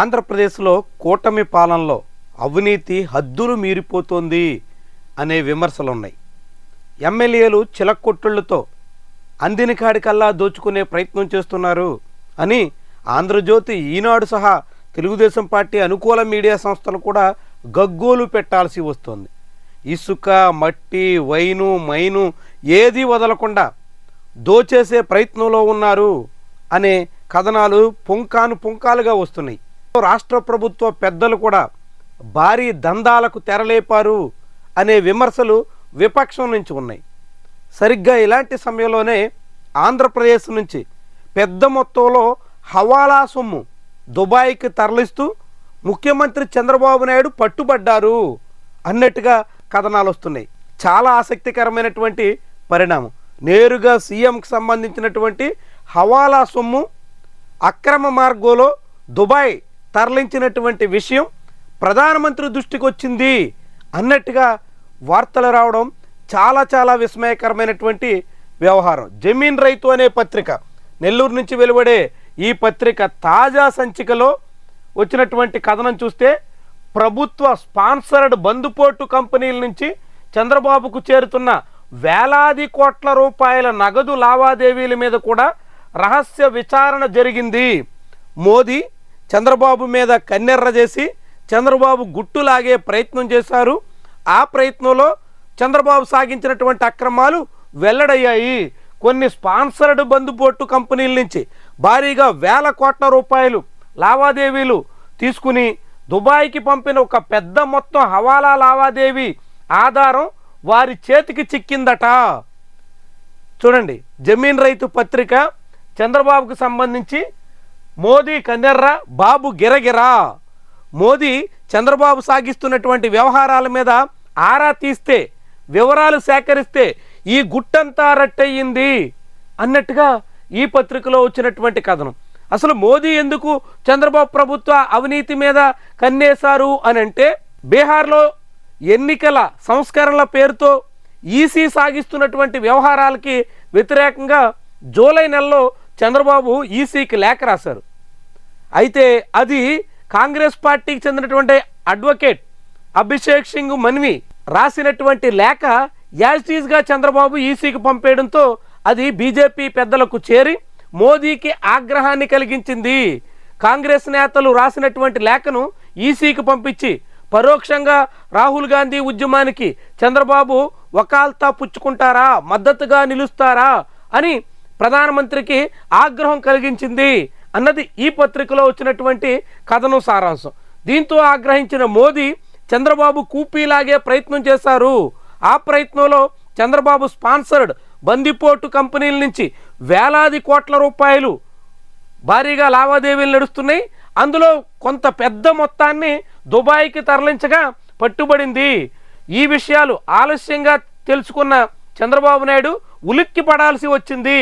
ఆంధ్రప్రదేశ్లో కూటమి పాలనలో అవినీతి హద్దులు మీరిపోతోంది అనే విమర్శలు ఉన్నాయి ఎమ్మెల్యేలు చిలక్కొట్టుళ్ళతో అందిన కాడికల్లా దోచుకునే ప్రయత్నం చేస్తున్నారు అని ఆంధ్రజ్యోతి ఈనాడు సహా తెలుగుదేశం పార్టీ అనుకూల మీడియా సంస్థలు కూడా గగ్గోలు పెట్టాల్సి వస్తుంది. ఇసుక మట్టి వైను మైను ఏది వదలకుండా దోచేసే ప్రయత్నంలో ఉన్నారు అనే కథనాలు పుంకాను పుంకాలుగా వస్తున్నాయి. రాష్ట్ర ప్రభుత్వ పెద్దలు కూడా భారీ దందాలకు తెరలేపారు అనే విమర్శలు విపక్షం నుంచి ఉన్నాయి. సరిగ్గా ఇలాంటి సమయంలోనే ఆంధ్రప్రదేశ్ నుంచి పెద్ద మొత్తంలో హవాలా సొమ్ము దుబాయ్కి తరలిస్తూ ముఖ్యమంత్రి చంద్రబాబు నాయుడు పట్టుబడ్డారు అన్నట్టుగా కథనాలు వస్తున్నాయి. చాలా ఆసక్తికరమైనటువంటి పరిణామం. నేరుగా సీఎంకి సంబంధించినటువంటి హవాలా సొమ్ము అక్రమ మార్గంలో దుబాయ్ తరలించినటువంటి విషయం ప్రధానమంత్రి దృష్టికి వచ్చింది అన్నట్టుగా వార్తలు రావడం చాలా చాలా విస్మయకరమైనటువంటి వ్యవహారం. జమీన్ రైతు అనే పత్రిక నెల్లూరు నుంచి వెలువడే ఈ పత్రిక తాజా సంచికలో వచ్చినటువంటి కథనం చూస్తే ప్రభుత్వ స్పాన్సర్డ్ బందుపోటు కంపెనీల నుంచి చంద్రబాబుకు చేరుతున్న వేలాది కోట్ల రూపాయల నగదు లావాదేవీల మీద కూడా రహస్య విచారణ జరిగింది. మోదీ చంద్రబాబు మీద కన్నెర్ర చేసి చంద్రబాబు గుట్టులాగే ప్రయత్నం చేశారు. ఆ ప్రయత్నంలో చంద్రబాబు సాగించినటువంటి అక్రమాలు వెల్లడయ్యాయి. కొన్ని స్పాన్సర్డ్ బందుపోటు కంపెనీల నుంచి భారీగా వేల కోట్ల రూపాయలు లావాదేవీలు తీసుకుని దుబాయ్కి పంపిన ఒక పెద్ద మొత్తం హవాలా లావాదేవీ ఆధారం వారి చేతికి చిక్కిందట. చూడండి జమీన్ రైతు పత్రిక చంద్రబాబుకు సంబంధించి మోదీ కన్నెర్ర బాబు గిరగిరా. మోదీ చంద్రబాబు సాగిస్తున్నటువంటి వ్యవహారాల మీద ఆరా తీస్తే వివరాలు సేకరిస్తే ఈ గుట్టంతా రట్టయింది అన్నట్టుగా ఈ పత్రికలో వచ్చినటువంటి కథనం. అసలు మోదీ ఎందుకు చంద్రబాబు ప్రభుత్వ అవినీతి మీద కన్నేశారు అని అంటే బీహార్లో ఎన్నికల సంస్కరణల పేరుతో ఈసీ సాగిస్తున్నటువంటి వ్యవహారాలకి వ్యతిరేకంగా జూలై నెలలో చంద్రబాబు ఈసీకి లేఖ రాశారు. అయితే అది కాంగ్రెస్ పార్టీకి చెందినటువంటి అడ్వకేట్ అభిషేక్ సింగ్ మన్వి రాసినటువంటి లేఖ యాజ్టీజ్గా చంద్రబాబు ఈసీకి పంపేయడంతో అది బీజేపీ పెద్దలకు చేరి మోదీకి ఆగ్రహాన్ని కలిగించింది. కాంగ్రెస్ నేతలు రాసినటువంటి లేఖను ఈసీకి పంపించి పరోక్షంగా రాహుల్ గాంధీ ఉద్యమానికి చంద్రబాబు వకాల్తా పుచ్చుకుంటారా మద్దతుగా నిలుస్తారా అని ప్రధానమంత్రికి ఆగ్రహం కలిగించింది అన్నది ఈ పత్రికలో వచ్చినటువంటి కథను సారాంశం. దీంతో ఆగ్రహించిన మోదీ చంద్రబాబు కూపీలాగే ప్రయత్నం చేశారు. ఆ ప్రయత్నంలో చంద్రబాబు స్పాన్సర్డ్ బందిపోటు కంపెనీల నుంచి వేలాది కోట్ల రూపాయలు భారీగా లావాదేవీలు నడుస్తున్నాయి. అందులో కొంత పెద్ద మొత్తాన్ని దుబాయ్కి తరలించగా పట్టుబడింది. ఈ విషయాలు ఆలస్యంగా తెలుసుకున్న చంద్రబాబు నాయుడు ఉలిక్కి పడాల్సి వచ్చింది.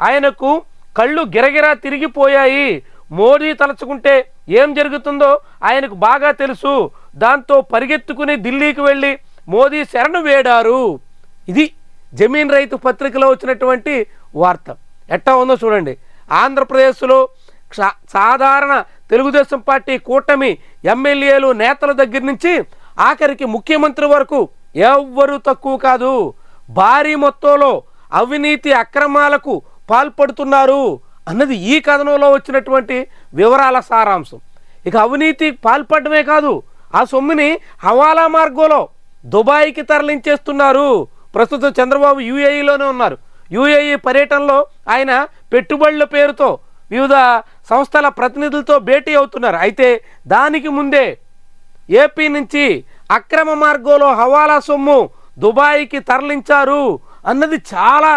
ఆయనకు కళ్ళు గిరగిరా తిరిగిపోయాయి. మోడీ తలుచుకుంటే ఏం జరుగుతుందో ఆయనకు బాగా తెలుసు. దాంతో పరిగెత్తుకుని ఢిల్లీకి వెళ్ళి మోదీ శరణు వేడారు. ఇది జమీన్ రైతు పత్రికలో వచ్చినటువంటి వార్త. ఎట్టా ఉందో చూడండి. ఆంధ్రప్రదేశ్లో సాధారణ తెలుగుదేశం పార్టీ కూటమి ఎమ్మెల్యేలు నేతల దగ్గర నుంచి ఆఖరికి ముఖ్యమంత్రి వరకు ఎవ్వరూ తక్కువ కాదు. భారీ మొత్తంలో అవినీతి అక్రమాలకు పాల్పడుతున్నారు అన్నది ఈ కథనంలో వచ్చినటువంటి వివరాల సారాంశం. ఇక అవినీతి పాల్పడమే కాదు ఆ సొమ్ముని హవాలా మార్గంలో దుబాయ్కి తరలించేస్తున్నారు. ప్రస్తుతం చంద్రబాబు యూఏఈలోనే ఉన్నారు. యూఏఈ పర్యటనలో ఆయన పెట్టుబడుల పేరుతో వివిధ సంస్థల ప్రతినిధులతో భేటీ అవుతున్నారు. అయితే దానికి ముందే ఏపీ నుంచి అక్రమ మార్గంలో హవాలా సొమ్ము దుబాయ్కి తరలించారు అన్నది చాలా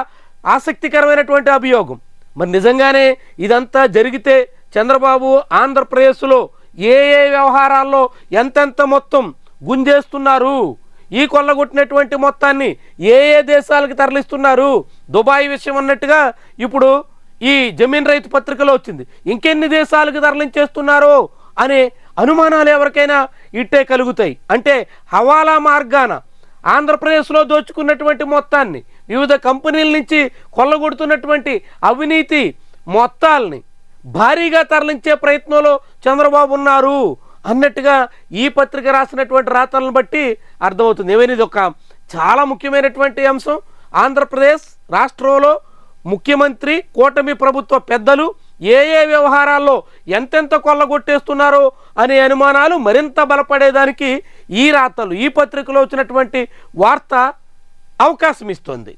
ఆసక్తికరమైనటువంటి అభియోగం. మరి నిజంగానే ఇదంతా జరిగితే చంద్రబాబు ఆంధ్రప్రదేశ్లో ఏ ఏ వ్యవహారాల్లో ఎంతెంత మొత్తం గుంజేస్తున్నారు? ఈ కొల్లగొట్టినటువంటి మొత్తాన్ని ఏ ఏ దేశాలకు తరలిస్తున్నారు? దుబాయ్ విషయం అన్నట్టుగా ఇప్పుడు ఈ జమీన్ రైతు పత్రికలో వచ్చింది. ఇంకెన్ని దేశాలకు తరలించేస్తున్నారో అనే అనుమానాలు ఎవరికైనా ఇట్టే కలుగుతాయి. అంటే హవాలా మార్గాన ఆంధ్రప్రదేశ్లో దోచుకున్నటువంటి మొత్తాన్ని వివిధ కంపెనీల నుంచి కొల్లగొడుతున్నటువంటి అవినీతి మొత్తాల్ని భారీగా తరలించే ప్రయత్నంలో చంద్రబాబు ఉన్నారు అన్నట్టుగా ఈ పత్రిక రాసినటువంటి రాతలను బట్టి అర్థమవుతుంది. ఏమైనా ఇది ఒక చాలా ముఖ్యమైనటువంటి అంశం. ఆంధ్రప్రదేశ్ రాష్ట్రంలో ముఖ్యమంత్రి కూటమి ప్రభుత్వ పెద్దలు ఏ ఏ వ్యవహారాల్లో ఎంతెంత కొల్లగొట్టేస్తున్నారో అనే అనుమానాలు మరింత బలపడేదానికి ఈ రాతలు ఈ పత్రికలో వచ్చినటువంటి వార్త అవకాశం ఇస్తుంది.